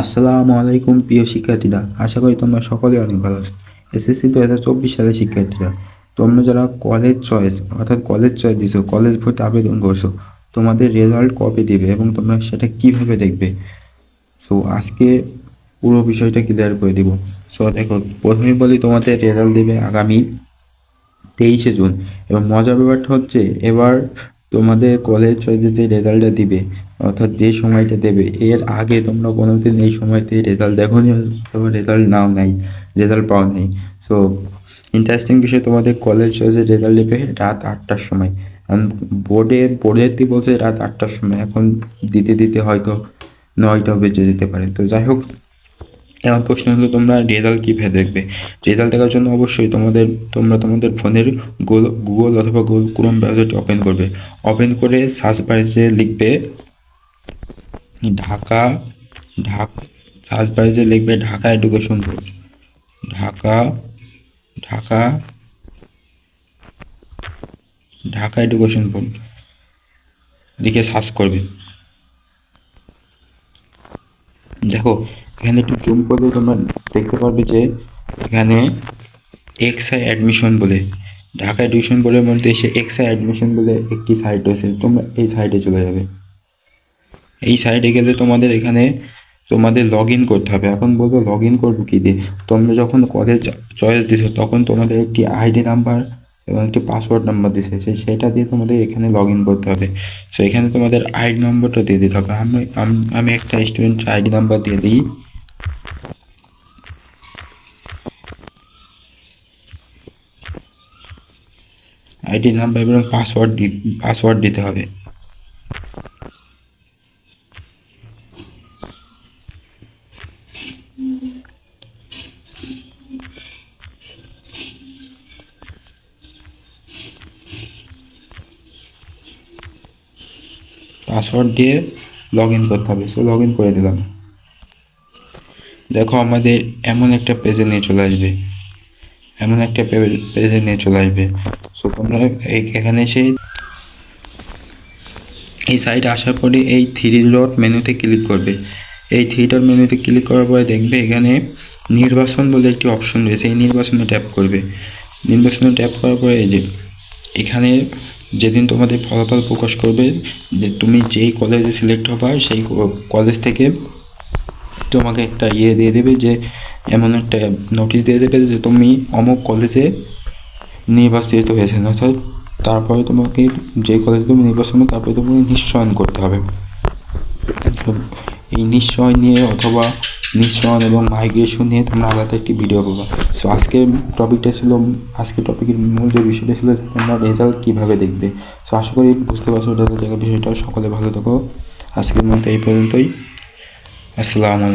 আসসালামু আলাইকুম প্রিয় শিক্ষার্থীরা, আশা করি তোমরা সকলে অনেক ভালো আছো। এসএসসি দু হাজার চব্বিশ সালের শিক্ষার্থীরা, তোমরা যারা কলেজ চয়েস অর্থাৎ কলেজ চয়েস দিছো কলেজ ভর্তি আবেদন করছ, তোমাদের রেজাল্ট কবে দেবে এবং তোমরা সেটা কীভাবে দেখবে? সো আজকে পুরো বিষয়টা ক্লিয়ার করে দিব। সো দেখো, প্রথমে বলি তোমাদের রেজাল্ট দেবে আগামী তেইশে জুন এবং মজার ব্যাপারটা হচ্ছে, এবার তোমাদের কলেজ চয়েসে যে রেজাল্টটা দিবে, অর্থাৎ যে সময়টা দেবে, এর আগে তোমরা কোনোদিন এই সময়তে রেজাল্ট দেখো নি অথবা রেজাল্ট নাও নাই রেজাল্ট পাও নাই। সো ইন্টারেস্টিং বিষয় তোমাদের কলেজ চয়েসের রেজাল্ট দেবে রাত আটটার সময়। বোর্ডে বোর্ডের দিয়ে বলছে রাত আটটার সময়, এখন দিতে দিতে হয়তো নয়টাও বেজে যেতে পারে। তো যাই হোক এখন প্রশ্ন হলো, তোমরা রেজাল্ট কীভাবে দেখবে? রেজাল্ট দেখার জন্য অবশ্যই তোমাদের, তোমরা তোমাদের ফোনের গুগল গুগল অথবা গুগল ক্রোম ব্রাউজারটি ওপেন করবে। ওপেন করে সার্চ বারে লিখবে, ঢাকা, ঢাক সার্চ বারে লিখবে Dhaka education board Dhaka Dhaka Dhaka education board লিখে সার্চ করবে। দেখো এখানে একটু জুম করলে তোমরা দেখতে পারবে যে এখানে এক্স আই অ্যাডমিশন বলে, ঢাকা এডুকেশন বোর্ডের মধ্যে এসে এক্স আই অ্যাডমিশন বলে একটি সাইট রয়েছে, তোমরা এই সাইটে চলে যাবে। এই সাইটে গেলে তোমাদের এখানে তোমাদের লগ ইন করতে হবে। এখন বলব লগ ইন করব কী দিয়ে? তোমরা যখন কলেজ চয়েস দিছো, তখন তোমাদের একটি আইডি নাম্বার এবং একটি পাসওয়ার্ড নাম্বার দিছে সেই সেটা দিয়ে তোমাদের এখানে লগ ইন করতে হবে। সো এখানে তোমাদের আইডি নম্বরটা দিয়ে দিতে হবে। আমি আমি একটা স্টুডেন্ট আইডি নাম্বার দিয়ে দিই। আইডি নাম্বার এবং পাসওয়ার্ড পাসওয়ার্ড দিতে হবে। পাসওয়ার্ড দিয়ে লগ ইন করতে হবে, সো লগ ইন করে দিলাম। দেখো আমাদের এমন একটা পেজে নিয়ে চলে আসবে। এমন একটা পেজে নিয়ে চলে আসবে। সো তোমরা এখানে এসে এই সাইটে আসার পরে এই থ্রি ডট মেনুতে ক্লিক করবে। এই থ্রি ডট মেনুতে ক্লিক করার পরে দেখবে এখানে নির্বাচন বলে একটি অপশন রয়েছে। এই নির্বাচনে ট্যাপ করবে। নির্বাচনে ট্যাপ করার পরে এই যে, এখানে যেদিন তোমাদের ফলাফল প্রকাশ করবে, যে তুমি যেই কলেজে সিলেক্ট হবা, সেই কলেজ থেকে তোমাকে একটা ইয়ে দিয়ে দেবে যে এমন একটা নোটিশ দিয়ে দেবে যে তুমি অমুক কলেজে নির্বাচিত হয়েছেন অর্থাৎ তারপরে তোমাকে যে কলেজে তুমি নির্বাচন তারপরে তোমাকে নিশ্চয়ন করতে হবে। এই নিশ্চয় নিয়ে অথবা নিশ্চয়ন এবং মাইগ্রেশন নিয়ে তোমরা আলাদা একটি ভিডিও পাবা। সো আজকের টপিকটা ছিল, আজকের টপিকের মূল যে বিষয়টা ছিল, তোমরা রেজাল্ট কীভাবে দেখবে? সো আশা করি বুঝতে পারছ রেজাল্ট দেখার বিষয়টা। সকলে ভালো থাকো। আজকের মতো এই পর্যন্তই। আসসালামু আলাইকুম।